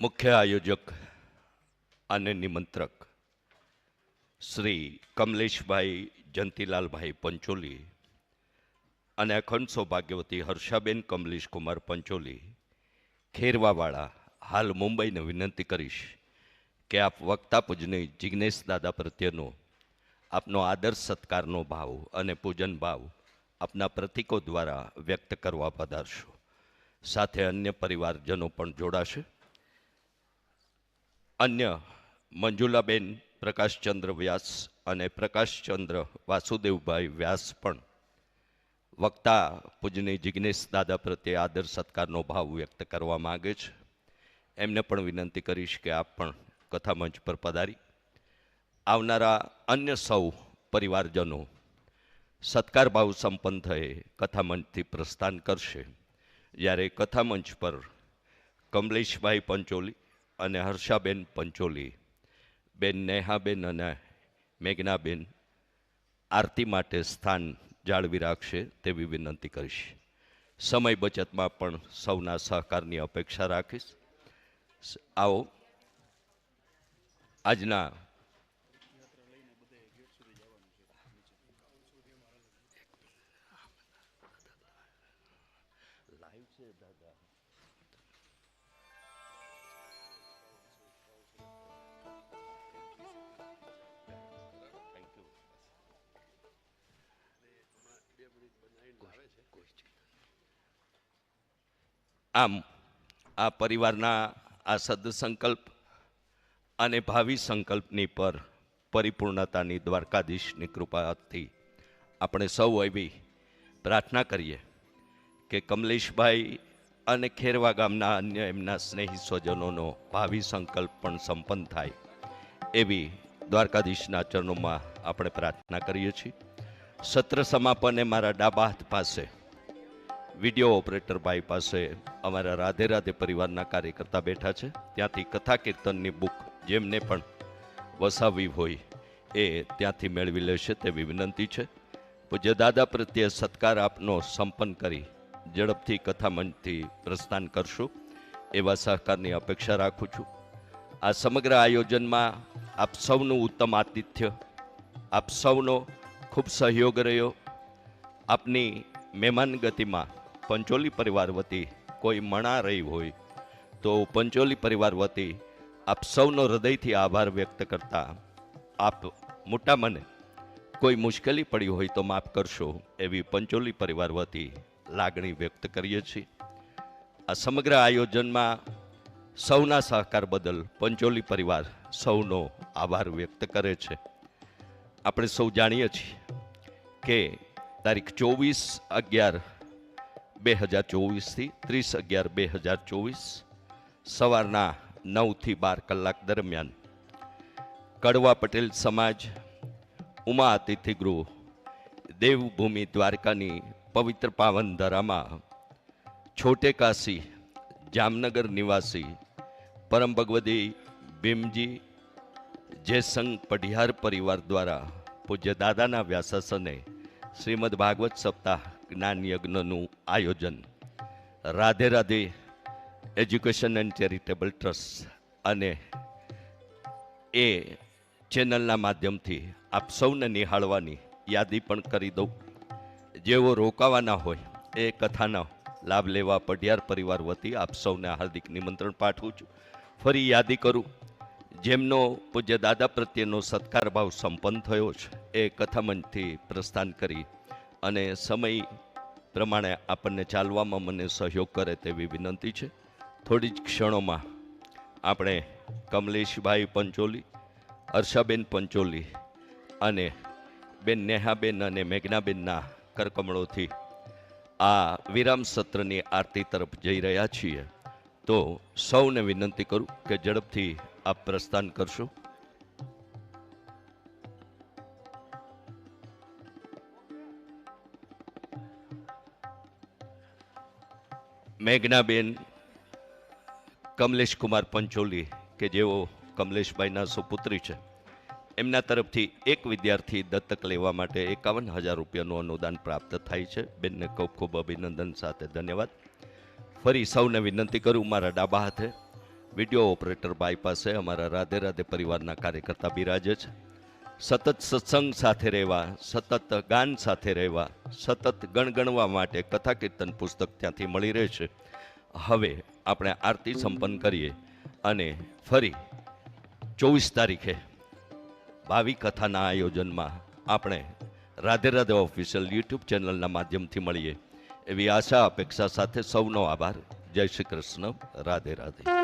મુખ્ય આયોજક અને નિમંત્રક શ્રી કમલેશભાઈ જંતીલાલભાઈ પંચોલી અને અખંડ સૌભાગ્યવતી હર્ષાબેન કમલેશ કુમાર પંચોલી ખેરવાવાળા હાલ મુંબઈને વિનંતી કરીશ કે આપ વક્તા પૂજની જિજ્ઞેશ દાદા પ્રત્યેનો આપનો આદર સત્કારનો ભાવ અને પૂજન ભાવ આપના પ્રતીકો દ્વારા વ્યક્ત કરવા પધારશો. સાથે અન્ય પરિવારજનો પણ જોડાશે. અન્ય મંજુલાબેન, પ્રકાશચંદ્ર વ્યાસ અને પ્રકાશચંદ્ર વાસુદેવભાઈ વ્યાસ પણ વક્તા પૂજની જિજ્ઞેશ દાદા પ્રત્યે આદર સત્કારનો ભાવ વ્યક્ત કરવા માગે છે. એમને પણ વિનંતી કરીશ કે આપ પણ કથા મંચ પર પધારી. આવનારા અન્ય સૌ પરિવારજનો સત્કાર ભાવ સંપન્ન થયે કથા મંચથી પ્રસ્થાન કરશે. જ્યારે કથા મંચ પર કમલેશભાઈ પંચોલી અને હર્ષાબેન પંચોલી, બેન નેહાબેન અને મેઘનાબેન આરતી માટે સ્થાન જાળવી રાખશે તેવી વિનંતી કરીશ. સમય બચતમાં પણ સૌના સહકારની અપેક્ષા રાખીશ. આવો. આજના આમ આ પરિવારના આ સદસંકલ્પ અને ભાવિ સંકલ્પની પર પરિપૂર્ણતાની દ્વારકાધીશની કૃપાથી આપણે સૌ એવી પ્રાર્થના કરીએ કે કમલેશભાઈ અને ખેરવા ગામના અન્ય એમના સ્નેહી સ્વજનોનો ભાવિ સંકલ્પ પણ સંપન્ન થાય એવી દ્વારકાધીશના ચરણોમાં આપણે પ્રાર્થના કરીએ છીએ. સત્ર સમાપને મારા ડાબા હાથ પાસે વીડિયો ઓપરેટર ભાઈ પાસે અમારા રાધે રાધે પરિવારના કાર્યકર્તા બેઠા છે. ત્યાંથી કથા કીર્તનની બુક જેમને પણ વસાવી હોય એ ત્યાંથી મેળવી લેશે તેવી વિનંતી છે. પૂજ્ય દાદા પ્રત્યે સત્કાર આપનો સંપન્ન કરી ઝડપથી કથા મંચથી પ્રસ્થાન કરશું. એવા સહકારની અપેક્ષા રાખું છું. આ સમગ્ર આયોજનમાં આપ સૌનું ઉત્તમ આતિથ્ય, આપ સૌનો ખૂબ સહયોગ રહ્યો. આપની મહેમાન ગતિમાં પંચોલી પરિવાર વતી કોઈ મણા રહી હોય, તો પંચોલી પરિવાર વતી આપ સૌનો હૃદયથી આભાર વ્યક્ત કરતા આપ મોટા મને કોઈ મુશ્કેલી પડી હોય તો માફ કરશો એવી પંચોલી પરિવાર વતી લાગણી વ્યક્ત કરીએ છીએ. આ સમગ્ર આયોજનમાં સૌના સહકાર બદલ પંચોલી પરિવાર સૌનો આભાર વ્યક્ત કરે છે. આપણે સૌ જાણીએ છીએ કે તારીખ ચોવીસ અગિયાર બે હજાર ચોવીસથી ત્રીસ અગિયાર બે હજાર ચોવીસ સવારના નવથી બાર કલાક દરમિયાન કડવા પટેલ સમાજ, ઉમા અતિથિ ગૃહ દેવભૂમિ દ્વારકાની પવિત્ર પાવન ધરામાં છોટે જામનગર નિવાસી પરમ ભગવદી ભીમજી, જયસંગ પઢિયાર પરિવાર દ્વારા પૂજ્ય દાદાના વ્યાસાસને શ્રીમદ ભાગવત સપ્તાહ જ્ઞાન યજ્ઞનું આયોજન. Radhe Radhe education and charitable trust અને એ ચેનલના માધ્યમથી આપ સૌને નિહાળવાની યાદી પણ કરી દઉં. જેઓ રોકાવાના હોય, એ કથાનો લાભ લેવા પઢિયાર પરિવાર વતી આપ સૌને હાર્દિક નિમંત્રણ પાઠવું છું. ફરી યાદી કરું. જેમનો પૂજ્ય દાદા પ્રત્યેનો સત્કાર ભાવ સંપન્ન થયો છે, એ કથામંચથી પ્રસ્થાન કરી અને સમય પ્રમાણે આપણને ચાલવામાં મને સહયોગ કરે તેવી વિનંતી છે. થોડી જ ક્ષણોમાં આપણે કમલેશભાઈ પંચોલી, હર્ષાબેન પંચોલી અને બેન નેહાબેન અને મેઘનાબેનના કરકમળોથી આ વિરામ સત્રની આરતી તરફ જઈ રહ્યા છીએ. તો સૌને વિનંતી કરું કે ઝડપથી આપ પ્રસ્થાન કરશો. મેઘનાબેન કમલેશ કુમાર પંચોલી, કે જેઓ કમલેશભાઈના સુપુત્રી છે, એમના તરફથી એક વિદ્યાર્થી દત્તક લેવા માટે એકાવન હજાર રૂપિયાનું અનુદાન પ્રાપ્ત થાય છે. બેનને ખૂબ ખૂબ અભિનંદન સાથે ધન્યવાદ. ફરી સૌને વિનંતી કરું મારા ડાબા હાથે. વીડિયો ઓપરેટર બાઈ પાસે અમારા રાધે રાધે પરિવારના કાર્યકર્તા બિરાજે છે. સતત સત્સંગ સાથે રહેવા, સતત ગાન સાથે રહેવા, સતત ગણગણવા માટે કથા કીર્તન પુસ્તક ત્યાંથી મળી રહેશે હવે આપણે આરતી સંપન્ન કરીએ અને ફરી ચોવીસ તારીખે ભાવિ કથાના આયોજનમાં આપણે રાધે રાધે ઓફિશિયલ યુટ્યુબ ચેનલના માધ્યમથી મળીએ. એવી આશા, અપેક્ષા સાથે સૌનો આભાર. જય શ્રી કૃષ્ણ. રાધે રાધે.